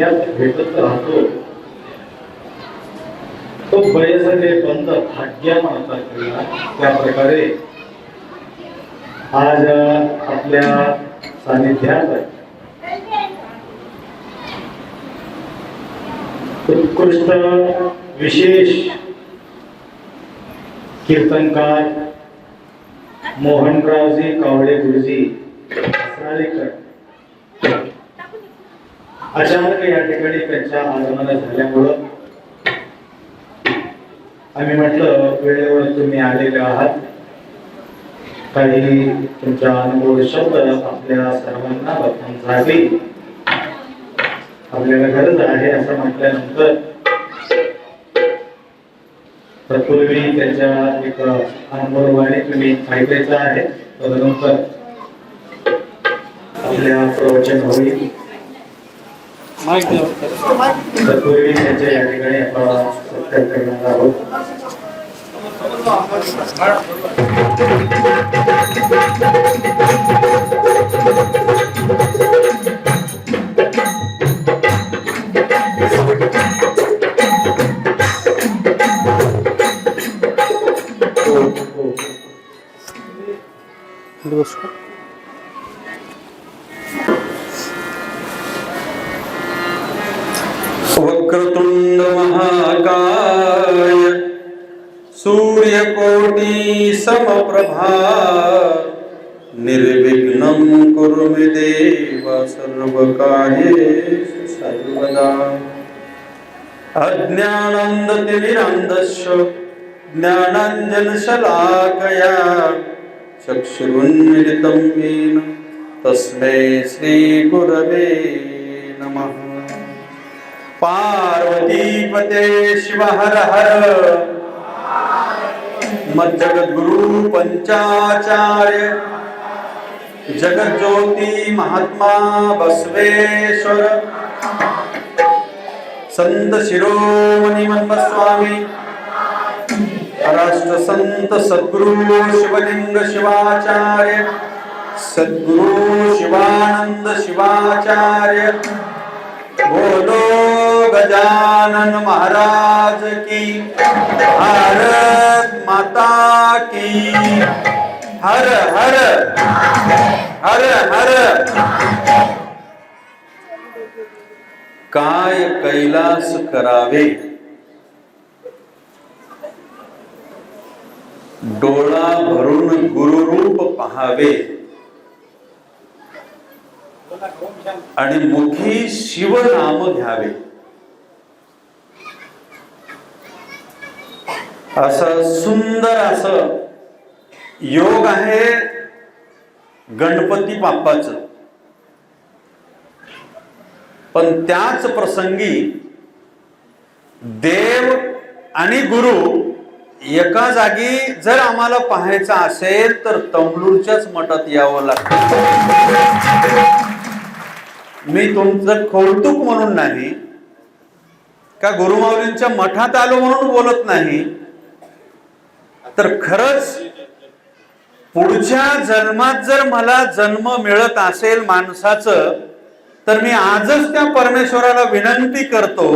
भाग्यात भेटत राहतो तो बयसले बंद भाग्या म्हणतात त्याला. त्या प्रकारे आज आपल्या सानिध्यात उत्कृष्ट विशेष कीर्तनकार मोहनरावजी कावळे गुरुजी असराळेकर अचानक या ठिकाणी त्यांच्या आगमन झाल्यामुळं आम्ही म्हटलं वेळेवर तुम्ही आलेले आहात. काही तुमच्या अनुभव शब्द आपल्या सर्वांना बघण्यासाठी आपल्याला गरज आहे असं म्हटल्यानंतर तत्पूर्वी त्याच्या एक अनुभवाने तुम्ही ऐकायचं आहे. तदनंतर आपल्या प्रवचन होईल तत्पूर्वी त्यांच्या या ठिकाणी आपण सत्कार करणार आहोत हो, वक्रतुंड महाकाय। सूर्यकोटी समप्रभा निर्विघ्नं कुरु मे देव सर्वकार्येषु सर्वदा। अज्ञानन्दतिमिरन्धस्य ज्ञानाञ्जनशलाकया। चक्षुरुन्मिलितं येन तस्मै श्रीगुरवे। पार्वतीपते शिव हर हर। मज्जगद्गुरु पंचाचार्य। जगज्योती महात्मा बसवेश्वर। संत शिरोमणी स्वामी राष्ट्र संत सद्गुरु शिवलिंग शिवाचार्य। सद्गुरु शिवानंद शिवाचार्य। बोलो गजानन महाराज की भारत माता की। हर हर हर हर। काय कैलास करावे? डोळा भरून गुरुरूप पहावे. आणि मुखी शिवनाम घ्यावे. असं सुंदर असं योग आहे गणपती बाप्पाचं. पण त्याच प्रसंगी देव आणि गुरु एका जागी जर आम्हाला पाहायचं असेल तर तंबलूरच्याच मठात यावं लागतं. मी तुमचं कौतुक म्हणून नाही का गुरुमाऊलींच्या मठात आलो म्हणून बोलत नाही तर खरंच पुढच्या जन्मात जर मला जन्म मिळत असेल माणसाचं तर मी आजच त्या परमेश्वराला विनंती करतो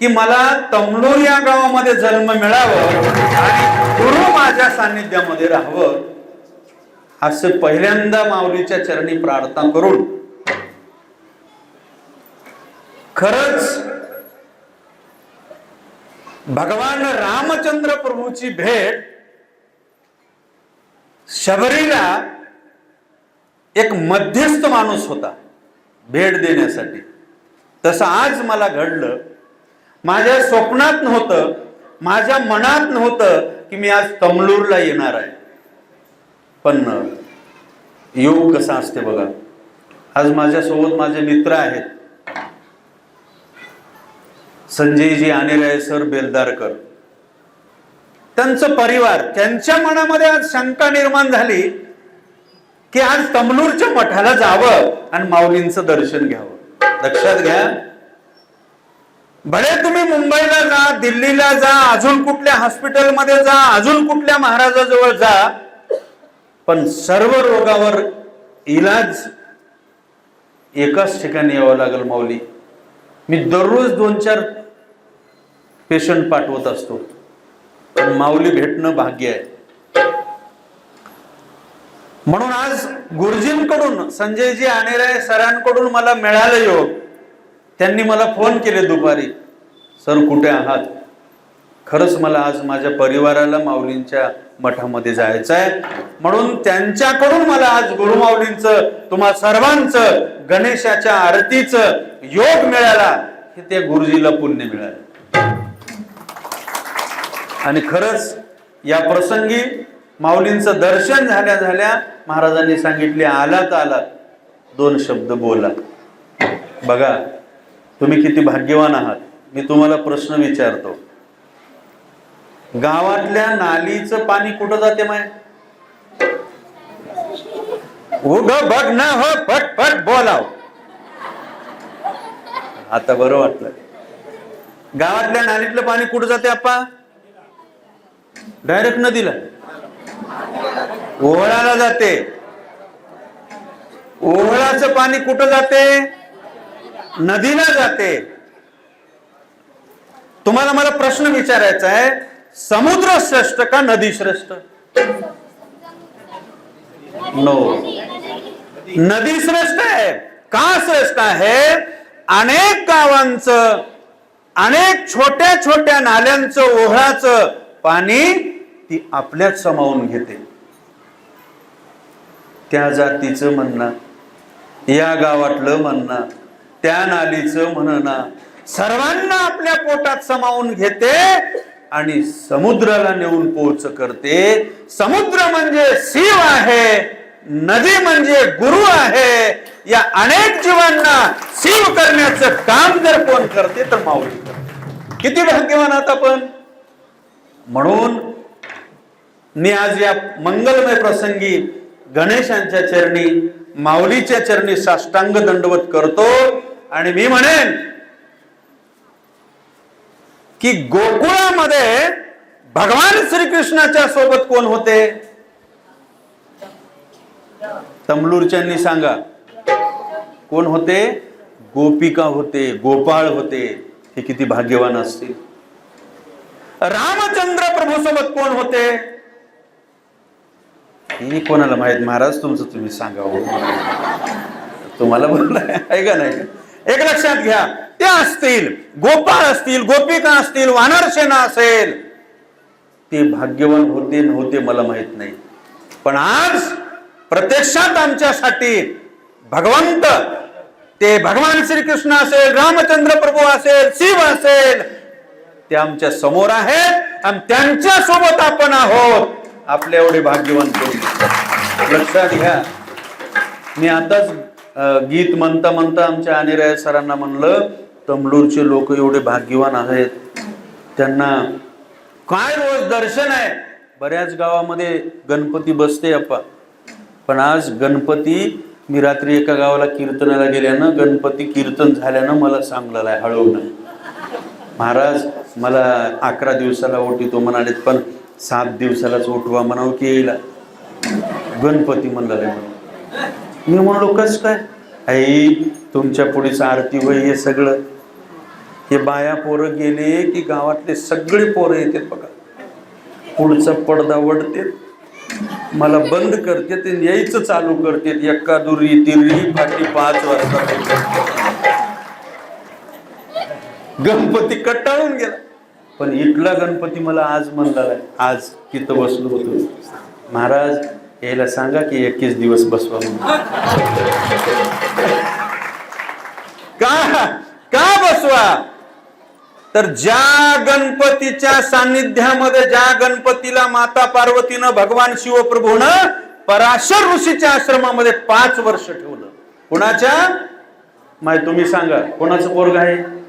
की मला तमलोर या गावामध्ये जन्म मिळावं आणि गुरु माझ्या सान्निध्यामध्ये राहावं. असं पहिल्यांदा माऊलीच्या चरणी प्रार्थना करून खरंच भगवान रामचंद्र प्रभूची भेट शबरीला एक मध्यस्थ माणूस होता भेट देण्यासाठी. तसं आज मला घडलं माझ्या स्वप्नात नव्हतं माझ्या मनात नव्हतं की मी आज तमलूरला येणार आहे. पण योग कसा असते बघा. आज माझ्यासोबत माझे मित्र आहेत. संजयजी आनेराय सर बेलदारकर. त्यांचं परिवार त्यांच्या मनामध्ये आज शंका निर्माण झाली की आज तमलूरच्या मठाला जावं आणि माऊलींचं दर्शन घ्यावं. लक्षात घ्या. भले तुम्ही मुंबईला जा दिल्लीला जा अजून कुठल्या हॉस्पिटलमध्ये जा अजून कुठल्या महाराजाजवळ जा पण सर्व रोगावर इलाज एकाच ठिकाणी यावं लागेल माऊली. मी दररोज दोन चार पेशंट पाठवत असतो. पण माऊली भेटणं भाग्य आहे. म्हणून आज गुरुजींकडून संजयजी आनेराय सरांकडून मला मिळालं योग त्यांनी मला फोन केले दुपारी. सर कुठे आहात? खरंच मला आज माझ्या परिवाराला माऊलींच्या मठामध्ये जायचं आहे. म्हणून त्यांच्याकडून मला आज गुरुमाऊलींचं तुम्हा सर्वांचं गणेशाच्या आरतीचं योग मिळाला. हे त्या गुरुजीला पुण्य मिळालं. आणि खरंच या प्रसंगी माऊलींचं दर्शन झाल्या झाल्या महाराजांनी सांगितले आलात आलात. दोन शब्द बोला. बघा तुम्ही किती भाग्यवान आहात. मी तुम्हाला प्रश्न विचारतो. गावातल्या नालीचं पाणी कुठं जाते माय? उग बघ ना हो फट फट बोलाव. आता बरं वाटलं. गावातल्या नालीतलं पाणी कुठं जाते आप्पा? डायरेक्ट नदीला. ओहळाला जाते. ओहळाचं पाणी कुठं जाते? नदीला जाते. तुम्हाला मला प्रश्न विचारायचा आहे समुद्र श्रेष्ठ का नदी श्रेष्ठ? नो नदी श्रेष्ठ आहे. का श्रेष्ठ आहे? अनेक गावांचं अनेक छोट्या छोट्या नाल्यांचं ओहळाचं पाणी ती आपल्यात समावून घेते. त्या जातीचं म्हणणं या गावातलं म्हणणं त्या नालीचं म्हणणं सर्वांना आपल्या पोटात समावून घेते आणि समुद्राला नेऊन पोच करते. समुद्र म्हणजे शिव आहे नदी म्हणजे गुरु आहे. या अनेक जीवांना शिव करण्याचं काम जर कोण करते तर माऊली करते. किती भाग्यवान आहात आपण? म्हणून मी आज या मंगलमय प्रसंगी गणेशांच्या चरणी माऊलीच्या चरणी साष्टांग दंडवत करतो आणि मी म्हणेन की गोकुळामध्ये भगवान श्रीकृष्णाच्या सोबत कोण होते? तमलूरच्यांनी सांगा. कोण होते? गोपिका होते गोपाळ होते. हे किती भाग्यवान असतील. रामचंद्र प्रभू सोबत कोण होते? हे कोणाला माहीत? महाराज तुमचं तुम्ही सांगा हो. तुम्हाला बोललाय ऐका नाही? एक लक्षात घ्या. ते असतील गोपाळ असतील गोपिका असतील वानरसेना असेल. ते भाग्यवान होते नव्हते मला माहीत नाही. पण आज प्रत्यक्षात आमच्यासाठी भगवंत ते भगवान श्रीकृष्ण असेल रामचंद्र प्रभू असेल शिव असेल ते आमच्यासमोर आहेत आणि त्यांच्यासोबत आपण आहोत. आपले एवढे भाग्यवान लक्षात घ्या. मी आताच गीत म्हणता म्हणता आमच्या अनिराय सरांना म्हणलं तमलूरचे लोक एवढे भाग्यवान आहेत. त्यांना काय रोज दर्शन आहे? बऱ्याच गावामध्ये गणपती बसते अप्पा. पण आज गणपती मी रात्री एका गावाला कीर्तनाला गेल्यानं गणपती कीर्तन झाल्यानं मला सांगलेलं आहे हळवणं महाराज मला अकरा दिवसाला ओटीतो म्हणालेत पण सात दिवसालाच ओटवा म्हणावं की येईल. गणपती म्हणलेलं मी म्हणलो कस काय? आई तुमच्या पुढेच आरती वय हे सगळं. हे बाया पोरं गेले की गावातले सगळे पोरं येतात बघा. पुढचा पडदा वडते मला बंद करते ते यायचं चालू करते एक्का दुरी तिरी फाटी पाच वाजता. गणपती कट्टाळून गेला. पण इथला गणपती मला आज म्हणला आज तिथं बसलो होतो. महाराज यायला सांगा की एकवीस दिवस बसवा का? का बसवा? तर ज्या गणपतीच्या सान्निध्यामध्ये ज्या गणपतीला माता पार्वतीनं भगवान शिवप्रभूनं पराशर ऋषीच्या आश्रमामध्ये पाच वर्ष ठेवलं. कुणाच्या? माय तुम्ही सांगा. कोणाचं पोरग आहे?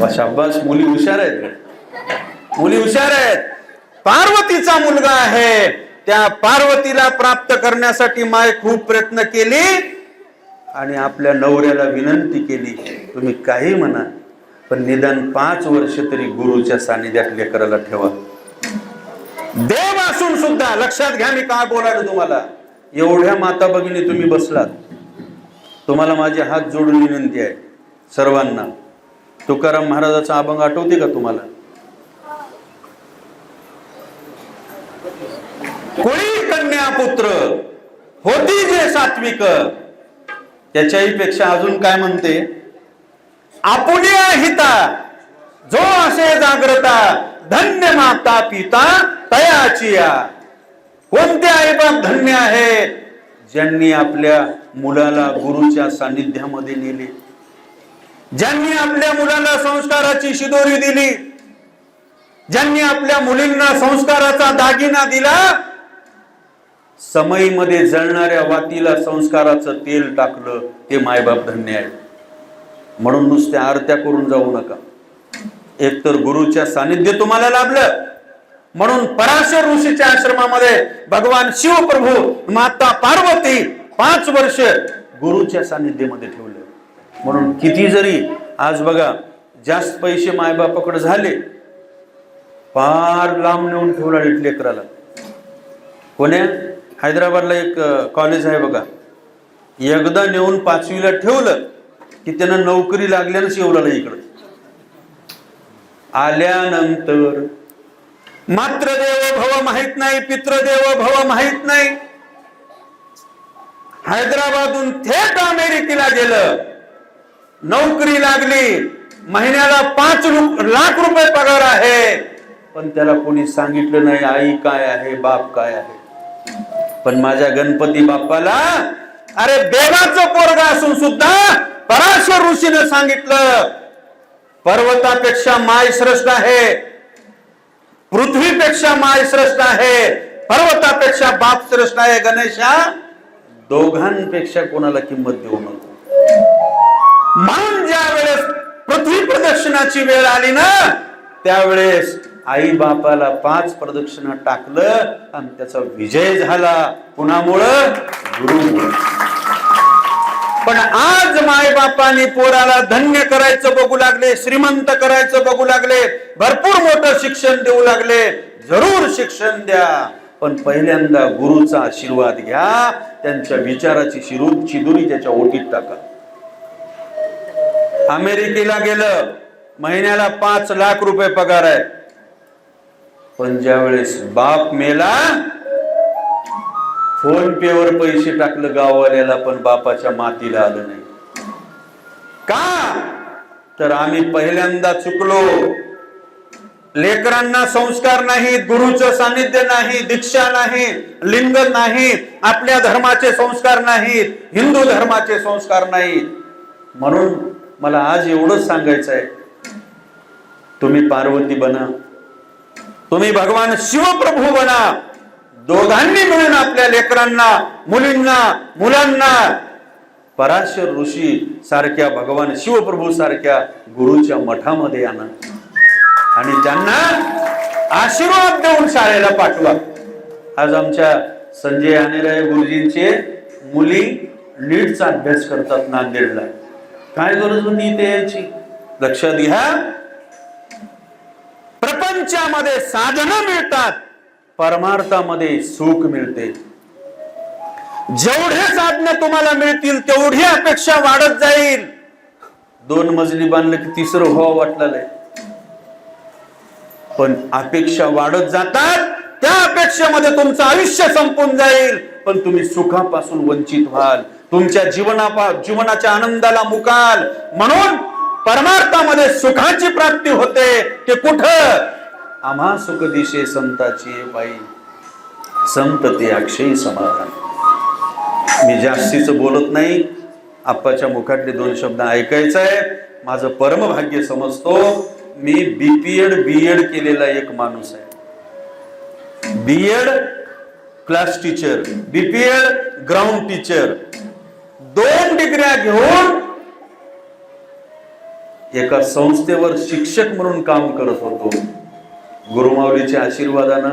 वा, शाबास मुली हुशार आहेत. मुली हुशार आहेत. पार्वतीचा मुलगा आहे. त्या पार्वतीला प्राप्त करण्यासाठी माय खूप प्रयत्न केले आणि आपल्या नवऱ्याला विनंती केली तुम्ही काही म्हणा पण निदान पाच वर्ष तरी गुरुच्या सानिध्यात लेकराला ठेवा. देव असून सुद्धा लक्षात घ्या मी काय बोलायला तुम्हाला. एवढ्या माता भगिनी तुम्ही बसलात. तुम्हाला माझे हात जोडून विनंती आहे. सर्वांना. तुकाराम महाराजाचा अभंग आठवते का तुम्हाला? कोळी कन्या पुत्र होती जे सात्विक. त्याच्याही पेक्षा अजून काय म्हणते? आपुल्या हिता जो असे जाग्रता धन्य माता पिता तयाची कोणत्या कोणते आईबाप धन्य आहे? ज्यांनी आपल्या मुलाला गुरुच्या सानिध्यामध्ये नेले. ज्यांनी आपल्या मुलांना संस्काराची शिदोरी दिली ज्यांनी आपल्या मुलींना संस्काराचा दागिना दिला समईमध्ये जळणाऱ्या वातीला संस्काराचं तेल टाकलं ते मायबाप धन्य आहे म्हणून नुसत्या आरत्या करून जाऊ नका. एकतर गुरुच्या सानिध्य तुम्हाला लाभलं. म्हणून पराशर ऋषीच्या आश्रमामध्ये भगवान शिवप्रभू माता पार्वती पाच वर्ष गुरुच्या सानिध्यमध्ये ठेवले. म्हणून किती जरी आज बघा जास्त पैसे मायबापाकडे झाले फार लांब नेऊन ठेवला लेकराला. कोण्या? हैदराबादला एक कॉलेज आहे बघा. एकदा नेऊन पाचवीला ठेवलं की त्यानं नोकरी लागल्यानंच येऊ लागलं इकडं. आल्यानंतर मात्र देव भव माहीत नाही पित्रदेव भव माहीत नाही. हैदराबादून थेट अमेरिकेला गेलं. नोकरी लागली महिन्याला पाच रु- लाख रुपये पगार आहे. पण त्याला कोणी सांगितलं नाही आई काय आहे बाप काय आहे. पण माझ्या गणपती बाप्पाला अरे देवाचं पोरगा असून सुद्धा पराशर ऋषीने सांगितलं पर्वतापेक्षा माय श्रेष्ठ आहे पृथ्वीपेक्षा माय श्रेष्ठ आहे पर्वतापेक्षा बाप श्रेष्ठ आहे गणेशा. दोघांपेक्षा कोणाला किंमत देऊ नको. म्हणून ज्या वेळेस पृथ्वी प्रदक्षिणाची वेळ आली ना त्यावेळेस आई बापाला पाच प्रदक्षिणा टाकलं आणि त्याचा विजय झाला. कुणामुळं? गुरुमुळं. पण आज माय बापाने पोराला धन्य करायचं बघू लागले श्रीमंत करायचं बघू लागले भरपूर मोठं शिक्षण देऊ लागले. जरूर शिक्षण द्या पण पहिल्यांदा गुरुचा आशीर्वाद घ्या त्यांच्या विचाराची शिरू शिदुरी त्याच्या ओटीत टाका. अमेरिकेला गेलं महिन्याला पाच लाख रुपये पगार आहे. पण ज्या वेळेस बाप मेला फोन पे वर पैसे टाकलं गाववाल्याला पण बापाच्या मातीला आलं नाही. का? तर आम्ही पहिल्यांदा चुकलो. लेकरांना संस्कार नाहीत गुरुचं सानिध्य नाही दीक्षा नाही लिंग नाही आपल्या धर्माचे संस्कार नाहीत हिंदू धर्माचे संस्कार नाहीत. म्हणून मला आज एवढंच सांगायचं आहे. तुम्ही पार्वती बना. तुम्ही भगवान शिवप्रभू बना. दोघांनी मिळून आपल्या लेकरांना मुलींना मुलांना पराशर ऋषी सारख्या भगवान शिवप्रभू सारख्या गुरुच्या मठामध्ये आणा. आणि त्यांना आशीर्वाद देऊन शाळेला पाठवा. आज आमच्या संजय आनेराय गुरुजींचे मुली नीटचा अभ्यास करतात नांदेडला. काय गरज होती इथे यायची? लक्षात घ्या प्रपंचामध्ये साधन मिळतात परमार्थामध्ये सुख मिळते. जेवढे साधनं तुम्हाला मिळतील तेवढी अपेक्षा वाढत जाईल. दोन मजली बांधलं की तिसरं व्हावं वाटलेलं आहे. पण अपेक्षा वाढत जातात त्या अपेक्षेमध्ये तुमचं आयुष्य संपून जाईल. पण तुम्ही सुखापासून वंचित व्हाल. तुमच्या जीवनापा जीवनाच्या आनंदाला मुकाल. म्हणून परमार्थामध्ये सुखाची प्राप्ती होते. ते कुठं? आम्हा सुख दिशे संताची बाई. संत ते अक्षयी समाधान. मी जास्तीच बोलत नाही. आप्पाच्या मुखातले दोन शब्द ऐकायचंय आहे माझं परमभाग्य समजतो. मी बीपीएड बी एड केलेला एक माणूस आहे. B Ed class teacher BPEd ground teacher दोन डिग्र्या घेऊन एका संस्थेवर शिक्षक म्हणून काम करत होतो. गुरुमाऊलीच्या आशीर्वादानं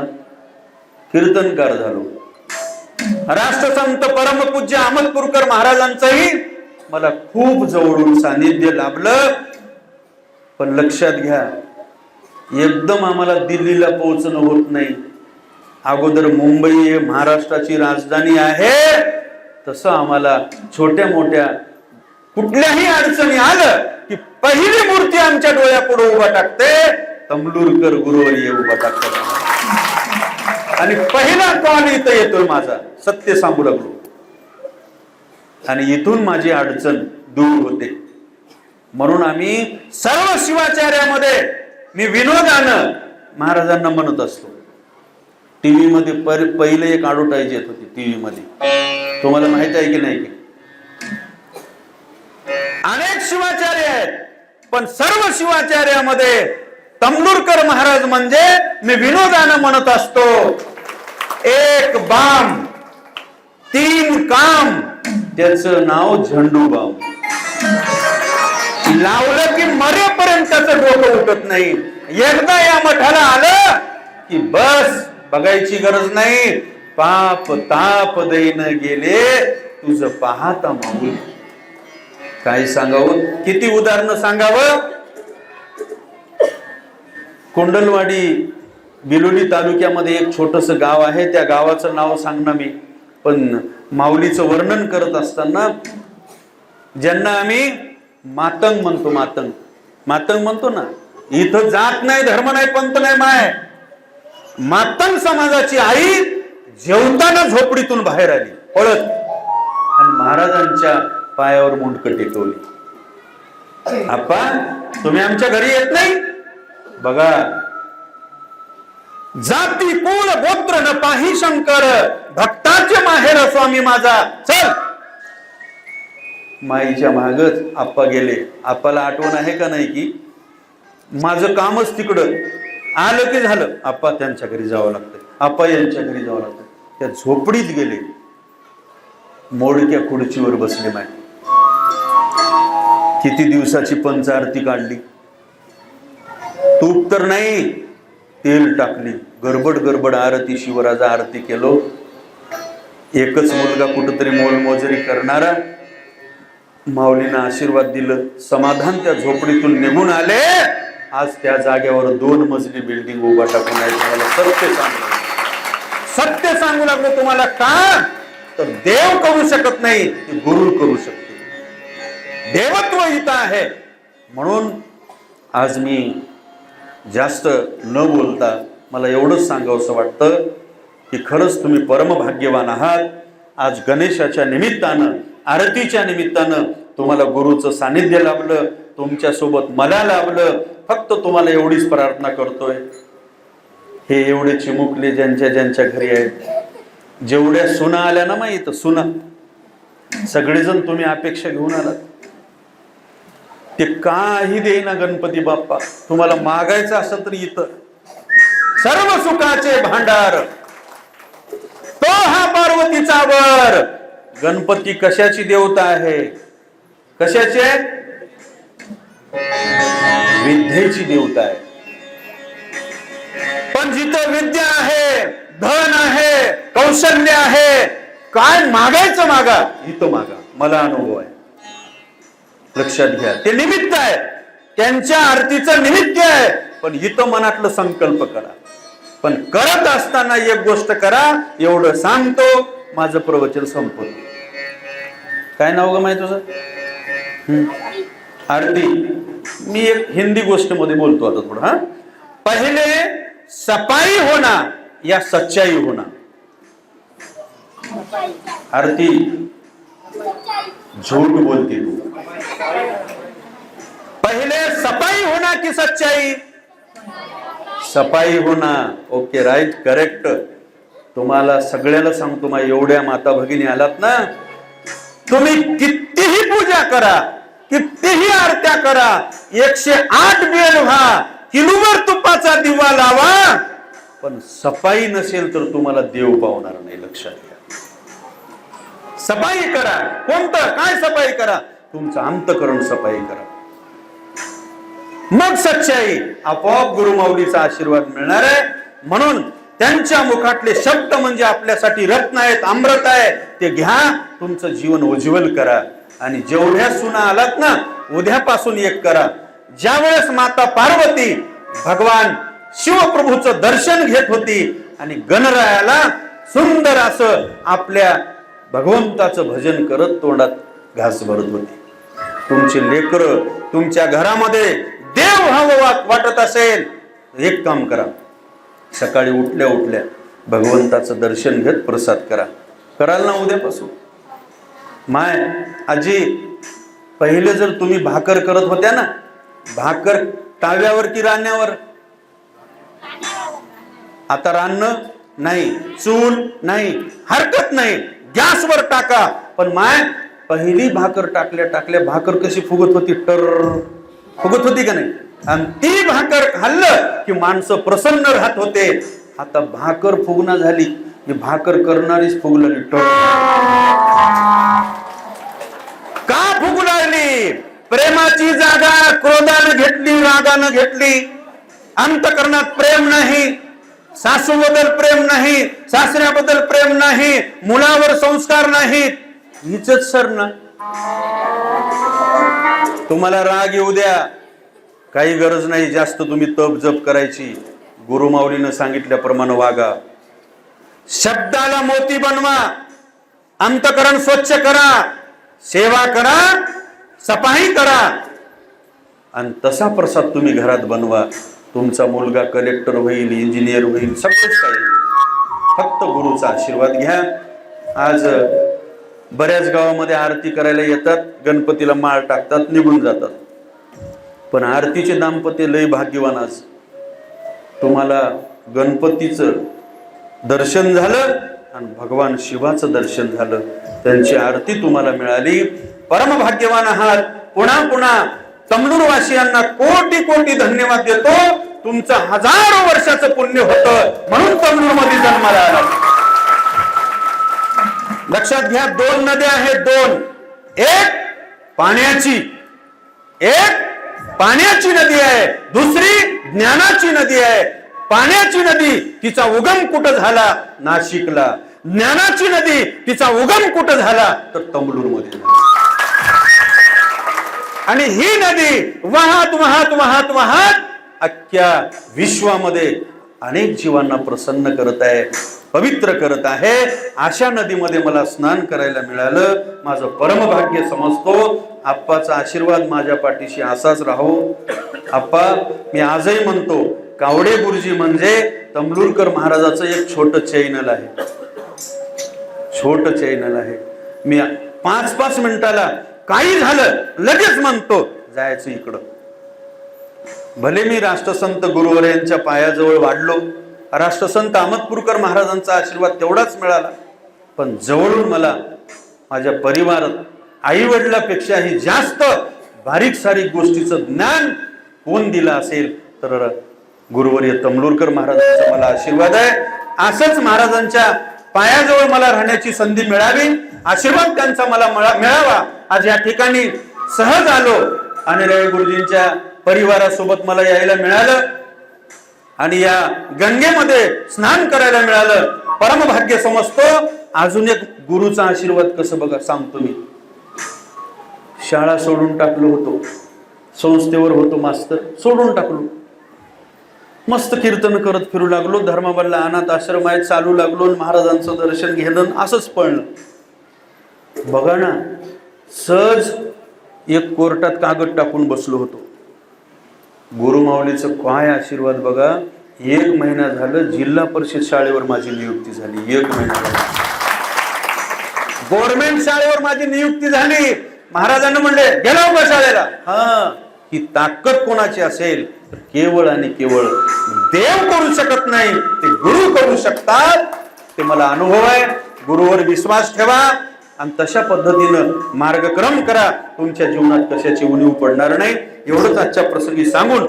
कीर्तनकार झालो. राष्ट्रसंत परमपूज्य अहमदपूरकर महाराजांचंही मला खूप जवळून सानिध्य लाभलं. पण लक्षात घ्या एकदम आम्हाला दिल्लीला पोहोचणं होत नाही. अगोदर मुंबई हे महाराष्ट्राची राजधानी आहे. तसं आम्हाला छोट्या मोठ्या कुठल्याही अडचणी आलं की पहिली मूर्ती आमच्या डोळ्यापुढे उभा टाकते तमलूरकर गुरुवरी उभा टाकतात. आणि पहिला कॉल इथं येतोय माझा सत्य सांगू लागलो. आणि इथून माझी अडचण दूर होते. म्हणून आम्ही सर्व शिवाचार्यामध्ये मी विनोदानं महाराजांना म्हणत असतो टीव्ही मध्ये पर पहिले एक आडोटायची येत होती टीव्ही मध्ये तुम्हाला माहीत आहे की नाही? की अनेक शिवाचार्य आहेत पण सर्व शिवाचार्यामध्ये तंबुरकर महाराज म्हणजे मी विनोदानं म्हणत असतो. एक बाम तीन काम. त्याच नाव झंडू बाम. लावलं की मरेपर्यंत त्याचं डोकं उठत नाही. एकदा या मठाला आलं की बस. बघायची गरज नाही. पाप ताप देईन गेले. तुझं पाहता माऊल. काय सांगावं? किती उदाहरणं सांगावं? कुंडलवाडी बिलोली तालुक्यामध्ये एक छोटस गाव आहे. त्या गावाचं नाव सांगणं मी. पण माऊलीचं वर्णन करत असताना ज्यांना आम्ही मातंग म्हणतो मातंग. मातंग म्हणतो ना इथं जात नाही धर्म नाही पंत नाही माय. मातंग समाजाची आई जेवताना झोपडीतून बाहेर आली. पळत. आणि महाराजांच्या पायावर मुंडक टेकवली. आप्पा तुम्ही आमच्या घरी येत नाही? बघा. जाती कुळ गोत्र न पाही शंकर भक्ताचे माहेर स्वामी माझा. चल. माईच्या मागच आप्पा गेले. आप्पाला आठवण आहे का नाही की? माझं कामच तिकडं. आलं की झालं. आप्पा त्यांच्या घरी जावं लागतं आप्पा यांच्या घरी जावं लागतं त्या झोपडीत गेले. मोडक्या खुर्चीवर बसले माय किती दिवसाची पंच आरती काढली. तूप तर नाही. तेल टाकली. गडबड गडबड आरती शिवराजा आरती केलो. एकच मुलगा कुठंतरी मोलमोजरी करणारा. माऊलीनं आशीर्वाद दिलं. समाधान त्या झोपडीतून निघून आले. आज त्या जागेवर दोन मजली बिल्डिंग उभा टाकून आहे. तुम्हाला सत्य सांगू सत्य सांगू लागलो तुम्हाला का? तर देव करू शकत नाही ते गुरु करू शकते. देवत्व इथं आहे. म्हणून आज मी जास्त न बोलता मला एवढंच सांगावंसं वाटतं की खरंच तुम्ही परमभाग्यवान आहात. आज गणेशाच्या निमित्तानं आरतीच्या निमित्तानं तुम्हाला गुरुचं सानिध्य लाभलं. तुमच्यासोबत मला लाभलं फक्त तुम्हाला एवढीच प्रार्थना करतोय. हे एवढे चिमुकले ज्यांच्या ज्यांच्या घरी आहेत. जेवढ्या सुना आल्या ना माहीत सुना. सगळेजण तुम्ही अपेक्षा घेऊन आलात. ते काही देईना गणपती बाप्पा. तुम्हाला मागायचं असं तर इथं. सर्व सुखाचे भांडार. तो हा पार्वतीचा वर. गणपती कशाची देवता आहे? कशाचे विद्येची देवता आहे. पण जिथं विद्या आहे धन आहे कौशल्य आहे काय मागायचं मागा इथं मागा. मला अनुभव आहे. लक्षात घ्या. ते निमित्त आहे. त्यांच्या आरतीचं निमित्त आहे. पण हितं मनातलं संकल्प करा. पण करत असताना एक गोष्ट करा. एवढं सांगतो माझं प्रवचन संपवतो. काय नाव ग माहिती तुझं? हम्म. आरती. मी एक हिंदी गोष्टमध्ये बोलतो आता थोडं हा? पहिले सफाई होना या सच्चाई होना आरती झूठ बोलती तू. पहिले सफाई होना की सच्चाई? सफाई होना ओके राईट करेक्ट. तुम्हाला सगळ्याला सांगतो मा एवढ्या माता भगिनी आलात ना? तुम्ही कितीही पूजा करा कितीही आरत्या करा एकशे आठ बेल व्हा किलोवर तुपाचा दिवा लावा. पण सफाई नसेल तर तुम्हाला देव पावणार नाही लक्षात घ्या. सफाई करा. कोणतं? काय सफाई करा? तुमचं अंतकरण सफाई करा. मग सच्चाई आपोआप गुरुमाऊलीचा आशीर्वाद मिळणार आहे. म्हणून त्यांच्या मुखातले शब्द म्हणजे आपल्यासाठी रत्न आहेत अमृत आहे. ते घ्या तुमचं जीवन उज्ज्वल करा. आणि जेवढ्या सुना आलात ना उद्यापासून एक करा. ज्यावेळेस माता पार्वती भगवान शिवप्रभूचं दर्शन घेत होती आणि गणरायाला सुंदर असं आपल्या भगवंताचं भजन करत तोंडात घास भरत होती. तुमचे लेकर तुमच्या घरामध्ये देव व्हावं वा- वाटत असेल एक काम करा. सकाळी उठल्या उठल्या भगवंताचं दर्शन घेत प्रसाद करा. कराल ना उद्यापासून? माय आजी पहिले जर तुम्ही भाकर करत होत्या ना भाकर टाव्यावर की राण्यावर आता रान्न नाही चूल नाही हरकत नाही गॅसवर टाका. पण माय पहिली भाकर टाकल्या टाकल्या भाकर कशी फुगत होती? टर फुगत होती का नाही? आणि ती भाकर खाल्लं की माणसं प्रसन्न राहत होते. आता भाकर फुगणं झाली. ही भाकर करणारीच फुगलेली टर का फुगू लागली प्रेमाची जागा क्रोधानं घेतली रागानं घेतली. अंतकरणात प्रेम नाही सासूबद्दल प्रेम नाही सासऱ्याबद्दल प्रेम नाही मुलावर संस्कार नाहीत हिच सर ना. तुम्हाला राग येऊ द्या. काही गरज नाही जास्त तुम्ही तप जप करायची. गुरुमाऊलीनं सांगितल्याप्रमाणे वागा. शब्दाला मोती बनवा अंतकरण स्वच्छ करा सेवा करा सफाई करा. आणि तसा प्रसाद तुम्ही घरात बनवा. तुमचा मुलगा कलेक्टर होईल इंजिनियर होईल सगळंच काही. फक्त गुरुचा आशीर्वाद घ्या. आज बऱ्याच गावामध्ये आरती करायला येतात गणपतीला माळ टाकतात निघून जातात. पण आरतीचे दाम्पत्य लय भाग्यवान आज. तुम्हाला गणपतीचं दर्शन झालं आणि भगवान शिवाचं दर्शन झालं. त्यांची आरती तुम्हाला मिळाली. परम भाग्यवान आहात. पुन्हा पुन्हा तमलूरवासियांना कोटी कोटी धन्यवाद देतो. तुमचं हजारो वर्षाचं पुण्य होतं म्हणून तमलूरमध्ये जन्माला आला. लक्षात घ्या दोन नद्या आहेत दोन. एक पाण्याची. एक पाण्याची नदी आहे. दुसरी ज्ञानाची नदी आहे. पाण्याची नदी तिचा उगम कुठं झाला? नाशिकला. ज्ञानाची नदी तिचा उगम कुठं झाला? तर तंबलूरमध्ये आणि ही नदी वाहत वाहत वाहत वाहत अख्ख्या विश्वामध्ये अनेक जीवांना प्रसन्न करत आहे पवित्र करत आहे. अशा नदीमध्ये मला स्नान करायला मिळालं. माझं परमभाग्य समजतो. आप्पाचा आशीर्वाद माझ्या पाठीशी असाच राहो. आप्पा मी आजही म्हणतो कावडे गुरुजी म्हणजे तमलूरकर महाराजाचं एक छोटं चॅनल आहे. छोट चॅनल आहे. मी पाच पाच मिनिटाला काही झालं लगेच म्हणतो जायचं इकडं. भले मी राष्ट्रसंत गुरुवर यांच्या पायाजवळ वाढलो राष्ट्रसंत अहमदपूरकर महाराजांचा आशीर्वाद तेवढाच मिळाला पण जवळून मला माझ्या परिवारात आई वडिलापेक्षाही जास्त बारीक सारीक गोष्टीचं ज्ञान कोण दिलं असेल तर गुरुवर्य तमलूरकर महाराजांचा मला आशीर्वाद आहे. असंच महाराजांच्या पायाजवळ मला राहण्याची संधी मिळावी. आशीर्वाद त्यांचा मला मिळावा. आज या ठिकाणी सहज आलो आणि रवी गुरुजींच्या परिवारासोबत मला यायला मिळालं. आणि या गंगेमध्ये स्नान करायला मिळालं. परमभाग्य समजतो. अजून एक गुरुचा आशीर्वाद कसं बघा सांगतो मी. शाळा सोडून टाकलो होतो. संस्थेवर होतो मास्तर. सोडून टाकलो. मस्त कीर्तन करत फिरू लागलो धर्माबाला अनाथ आश्रम आहे चालू लागलो आणि महाराजांचं दर्शन घेणं असंच पळणं बघा ना सहज एक कोर्टात कागद टाकून बसलो होतो. गुरुमाऊलीचं काय आशीर्वाद बघा एक महिना झालं जिल्हा परिषद शाळेवर माझी नियुक्ती झाली एक महिना झाला. गव्हर्नमेंट शाळेवर माझी नियुक्ती झाली. महाराजांना म्हणले गेला का शाळेला. हा. ही ताकद कोणाची असेल तर केवळ आणि केवळ देव करू शकत नाही ते गुरु करू शकतात. ते मला अनुभव आहे. गुरुवर विश्वास ठेवा आणि तशा पद्धतीनं मार्गक्रम करा. तुमच्या जीवनात कशाची उणीव पडणार नाही. एवढंच आजच्या प्रसंगी सांगून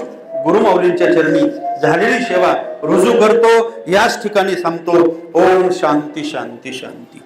गुरुमाऊलींच्या चरणी झालेली सेवा रुजू करतो. याच ठिकाणी थांबतो. ओम शांती शांती शांती.